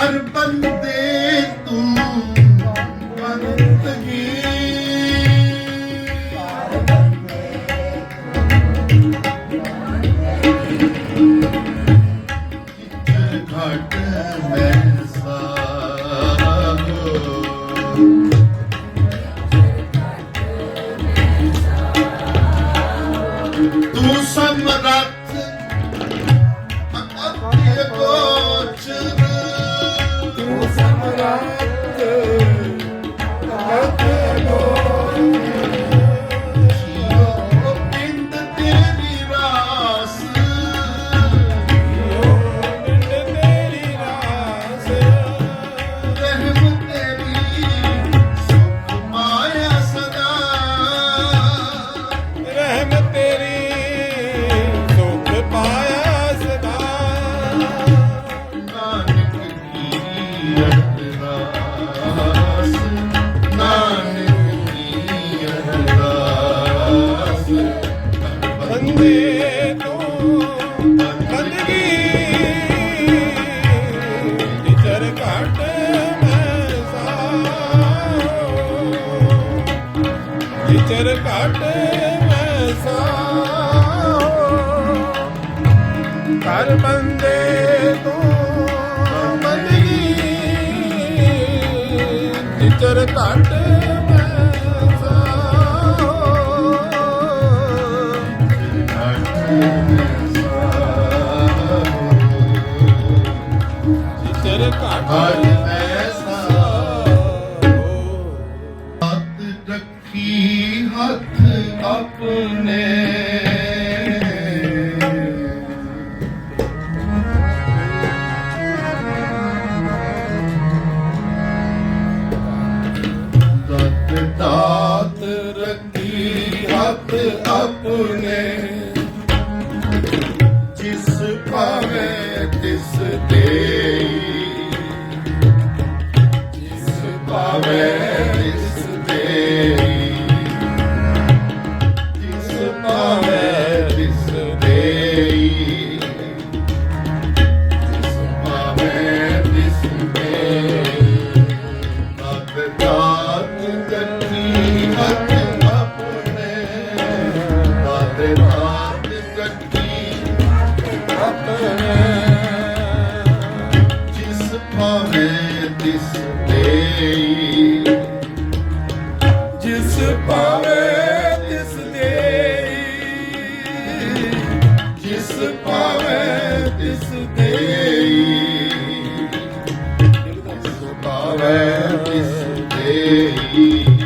ਪਿਆਰ ਬੰਦੇ ਤੂੰ ਚਰ ਘਟ ਵਸਾ। ਕਰ ਬੰਦੇ ਤੂੰ ਮੰਗੀ ਚਿਚਰ ਘਟ ਘਾਟ ਨੇ ਜਿਸ ਭਾਵੇਂ ਦੇ ਜਿਸ ਭਾਵੇਂ ਭਾਵੇ ਤਿਸ ਦੇਈ। ਸੁਭਾਵੇ ਤਿਸ ਦੇਈ।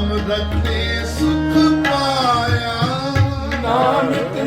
ਨਾਮ ਰਤੇ ਸੁਖ ਪਾਇਆ। ਨਾਨਕ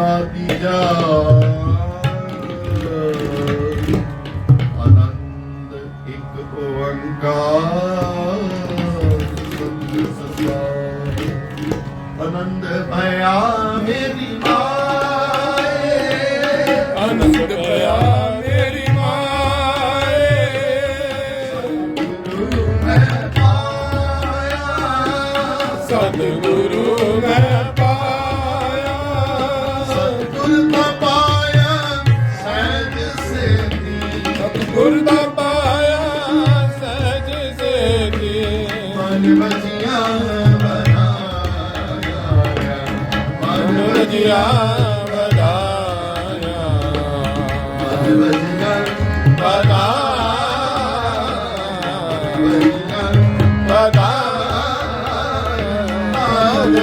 ਨਾ ਦੀਜਾ ਆਨੰਦ ਇੱਕ ਓੰਕਾਰ। ਸਤਿ ਸਦਾ ਆਨੰਦ ਭਇਆ ਮੇਰੀ ਮਾਏ। ਆਨੰਦ ਵਸੀਆਂ ਬਣਾਇਆ ਮਨ ਜਿਆ ਬਣਾਇਆ ਮਨ ਵਸੀਆਂ ਬਣਾਇਆ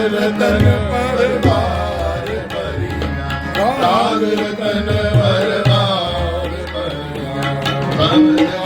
ਰਤਨ ਪਰਵਾਰ ਪਰਿਆ ਰਾਗ ਰਤਨ ਪਰਵਾਰ ਪਰਿਆ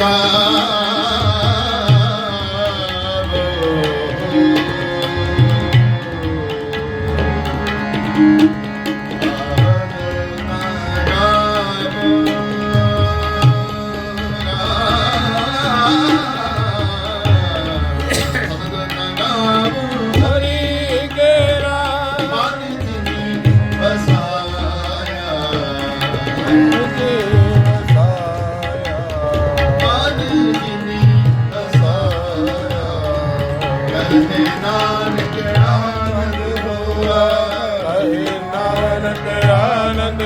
Baba ਆਨੰਦ ਹੋਆ ਹਰੇ ਨਾਨਕ ਆਨੰਦ